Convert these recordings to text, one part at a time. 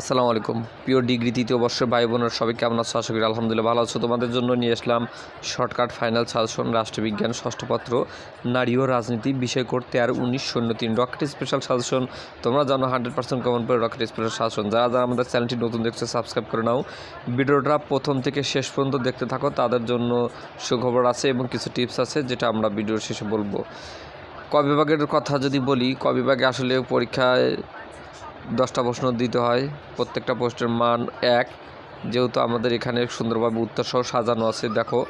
আসসালামু আলাইকুম। প্রিয় ডিগ্রি তৃতীয় বর্ষের ভাই বোনের, সবাই কেমন আছো? আশা করি আলহামদুলিল্লাহ ভালো আছো। তোমাদের জন্য নিয়ে আসলাম শর্টকাট ফাইনাল সাজেশন, রাষ্ট্রবিজ্ঞান ষষ্ঠপত্র নারী ও রাজনীতি, বিষয় করতে আর উনিশ শূন্য তিন রকেট স্পেশাল সাজেশন। তোমরা জানো, হান্ড্রেড পার্সেন্ট কমন পড়ে রকেট স্পেশাল সাজেশন। যারা যারা আমাদের চ্যানেলটি নতুন দেখছ সাবস্ক্রাইব করে নাও। ভিডিওটা প্রথম থেকে শেষ পর্যন্ত দেখতে থাকো, তাদের জন্য সুখবর আছে এবং কিছু টিপস আছে, যেটা আমরা ভিডিওর শেষে বলব। ক বিভাগের কথা যদি বলি, ক বিভাগে আসলে পরীক্ষায় দশটা প্রশ্ন দিতে হয়। প্রত্যেকটা প্রশ্নের মান এক। যেহেতু আমাদের এখানে সুন্দরভাবে উত্তর সহ সাজানো আছে, দেখো,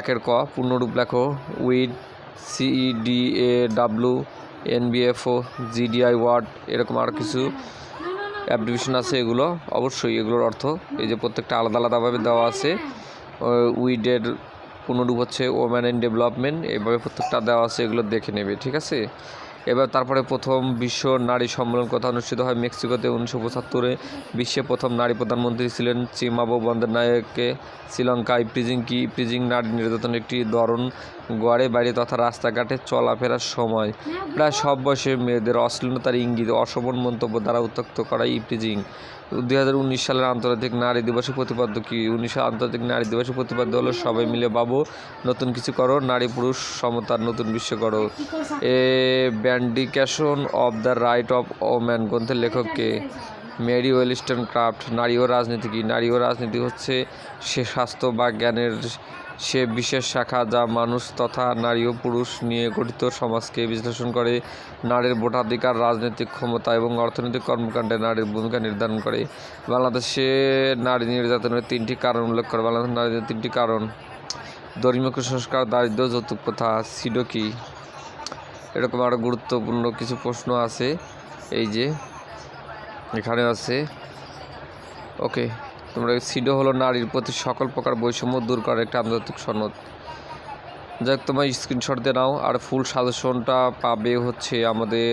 একের ক, পূর্ণরূপ লেখো, weed CE D A W NBFO GDI word, এরকম আরও কিছু অ্যাপ্লিকেশন আছে এগুলো। অবশ্যই এগুলোর অর্থ, এই যে প্রত্যেকটা আলাদা আলাদাভাবে দেওয়া আছে। উইডের পূর্ণরূপ হচ্ছে ওম্যান ইন ডেভেলপমেন্ট, এইভাবে প্রত্যেকটা দেওয়া আছে, এগুলো দেখে নেবে, ঠিক আছে? এবার তারপরে প্রথম বিশ্ব নারী সম্মেলন কথা অনুষ্ঠিত হয় মেক্সিকোতে উনিশশো পঁচাত্তরে। বিশ্বে প্রথম নারী প্রধানমন্ত্রী ছিলেন চিমাবো বন্দ্যোপাধ্যায়কে শ্রীলঙ্কায় প্রিজিং কি প্রিজিং নারী নির্যাতনের একটি ধরন গড়ে বাড়ি তথা রাস্তাঘাটে চলাফেরার সময়। প্রায় সব বয়সের মেয়েদের অশ্লীলতার ইঙ্গিত অশোভন মন্তব্য দ্বারা উত্তক্ত করা ইপ্রিজিং দুই হাজার উনিশ সালের আন্তর্জাতিক নারী দিবসের প্রতিপাদ্য কি? উনিশশো আন্তর্জাতিক নারী দিবসের প্রতিপাদ্য হলো, সবাই মিলে বাবু, নতুন কিছু করো, নারী পুরুষ সমতার নতুন বিশ্ব করো a vindication of the right of woman গ্রন্থের লেখককে মেরি ওয়েলিস্টন ক্রাফট, নারী ও রাজনীতি কি? নারী ও রাজনীতি হচ্ছে সে স্বাস্থ্য বা জ্ঞানের সে বিশেষ শাখা যা মানুষ তথা নারী ও পুরুষ নিয়ে গঠিত সমাজকে বিশ্লেষণ করে। নারীর ভোটাধিকার, রাজনৈতিক ক্ষমতা এবং অর্থনৈতিক কর্মকাণ্ডে নারীর ভূমিকা নির্ধারণ করে। বাংলাদেশে নারী নির্যাতনের তিনটি কারণ উল্লেখ করে। বাংলাদেশের নারীদের তিনটি কারণ। ধর্মীয় কুসংস্কার, দারিদ্র, যৌতুক প্রথা সিডো কি? এরকম আরও গুরুত্বপূর্ণ কিছু প্রশ্ন আছে। এই যে এখানে আছে। ওকে। তোমরা সিডো হলো নারীর প্রতি সকল প্রকার বৈষম্য দূর করার একটা আন্তর্জাতিক সনদ। যাই হোক, তোমার স্ক্রিনশট দিয়ে নাও, আর ফুল সাজেশনটা পাবে হচ্ছে আমাদের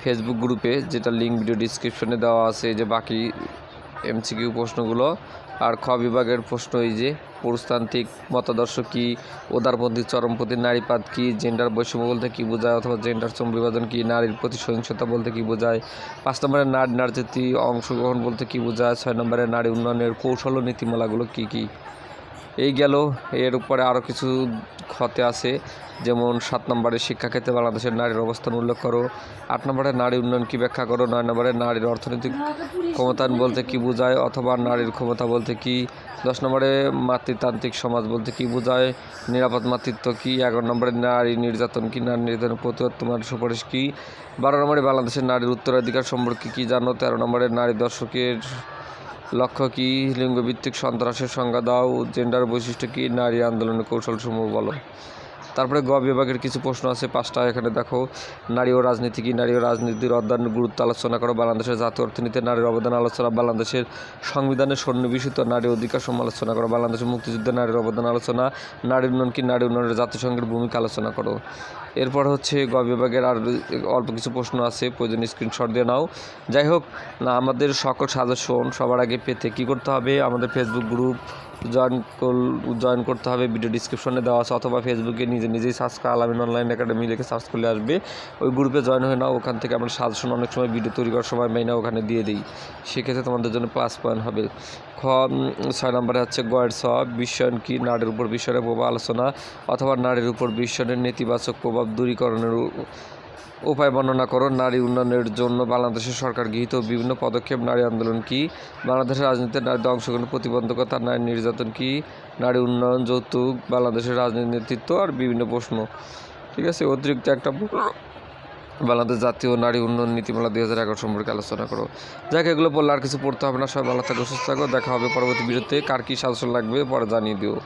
ফেসবুক গ্রুপে যেটা লিঙ্ক ভিডিও ডিসক্রিপশনে দেওয়া আছে যে বাকি এমসিকিউ প্রশ্নগুলো। আর খ বিভাগের প্রশ্ন এই যে, পুরুষতান্ত্রিক মতাদর্শ কী, উদারপন্থী, চরমপন্থী, নারীপাত কী জেন্ডার বৈষম্য বলতে কী বোঝায়, অথবা জেন্ডার শ্রম বিভাজন কী, নারীর প্রতি সহিংসতা বলতে কী বোঝায়, পাঁচ নম্বরে নারী নারীজাতি অংশগ্রহণ বলতে কী বোঝায়, ছয় নম্বরের নারী উন্নয়নের কৌশল ও নীতিমালাগুলো কী কী? এই গেল। এর উপরে আরও কিছু ক্ষতে আছে। যেমন সাত নম্বরে শিক্ষাক্ষেত্রে বাংলাদেশের নারীর অবস্থান উল্লেখ করো। আট নম্বরে নারী উন্নয়ন কী ব্যাখ্যা করো? নয় নম্বরে নারীর অর্থনৈতিক ক্ষমতায়ন বলতে কী বোঝায়? অথবা নারীর ক্ষমতা বলতে কী? দশ নম্বরে মাতৃতান্ত্রিক সমাজ বলতে কী বোঝায়? নিরাপদ মাতৃত্ব কী? এগারো নম্বরে নারী নির্যাতন কী? নারী নির্যাতনের প্রতিরোধ তোমার সুপারিশ কী? বারো নম্বরে বাংলাদেশের নারীর উত্তরাধিকার সম্পর্কে কী জানো? তেরো নম্বরে নারী দর্শকের লক্ষ্য কী? লিঙ্গভিত্তিক সন্ত্রাসের সংজ্ঞা দাও। জেন্ডার বৈশিষ্ট্য কী? নারী আন্দোলনের কৌশলসমূহ বলো। তারপরে গ বিভাগের কিছু প্রশ্ন আছে। পাঁচটা এখানে দেখো। নারী ও রাজনীতি কি? নারী ও রাজনীতির অধ্যয়নের গুরুত্ব আলোচনা করো। বাংলাদেশের জাতীয় অর্থনীতিতে নারীর অবদান আলোচনা। বাংলাদেশের সংবিধানের সন্নিবেশিত নারী অধিকার সমালোচনা করো। বাংলাদেশের মুক্তিযুদ্ধে নারীর অবদান আলোচনা। নারী উন্নয়ন কি? নারী উন্নয়নের জাতিসংঘের ভূমিকা আলোচনা করো। এরপর হচ্ছে গ বিভাগের আর অল্প কিছু প্রশ্ন আছে, প্রয়োজনীয় স্ক্রিনশট দিয়ে নাও। যাই হোক, না, আমাদের সকল সাজেশন সবার আগে পেতে কী করতে হবে? আমাদের ফেসবুক গ্রুপ জয়েন জয়েন করতে হবে ভিডিও ডিসক্রিপশনে দেওয়া আছে, অথবা ফেসবুকে নিজে নিজেই সার্চ করে আলামিন অনলাইন একাডেমি লিখে সার্চ করলে আসবে। ওই গ্রুপে জয়েন হয়ে নাও, ওখান থেকে আমরা সাজেশন অনেক সময় ভিডিও তৈরি করার সময় মেইনা ওখানে দিয়ে দিই। সেক্ষেত্রে তোমাদের জন্য প্লাস পয়েন্ট হবে। খ ছয় নম্বরে হচ্ছে গয়ের সব বিশ্বায়ন কি, নারীর উপর বিশ্বায়নের প্রভাব আলোচনা, অথবা নারীর উপর বিশ্বায়নের নেতিবাচক প্রভাব দূরীকরণের উপায় বর্ণনা করো। নারী উন্নয়নের জন্য বাংলাদেশের সরকার গৃহীত বিভিন্ন পদক্ষেপ। নারী আন্দোলন কি? বাংলাদেশের রাজনীতিতে নারীদের অংশগ্রহণ প্রতিবন্ধকতা, নারী নির্যাতন কি? নারী উন্নয়ন, যৌতুক, বাংলাদেশের রাজনীতি নেতৃত্ব আর বিভিন্ন প্রশ্ন। ঠিক আছে, অতিরিক্ত একটা বাংলাদেশ জাতীয় নারী উন্নয়ন নীতিমালা দুই হাজার এগারো সম্পর্কে আলোচনা করো। যাক, এগুলো বললে আর কিছু পড়তে হবে না। সবাই ভালো থাকো, সুস্থ থাকো। দেখা হবে পরবর্তী ভিডিওতে। কার কী সাজেশন লাগবে পরে জানিয়ে দিও।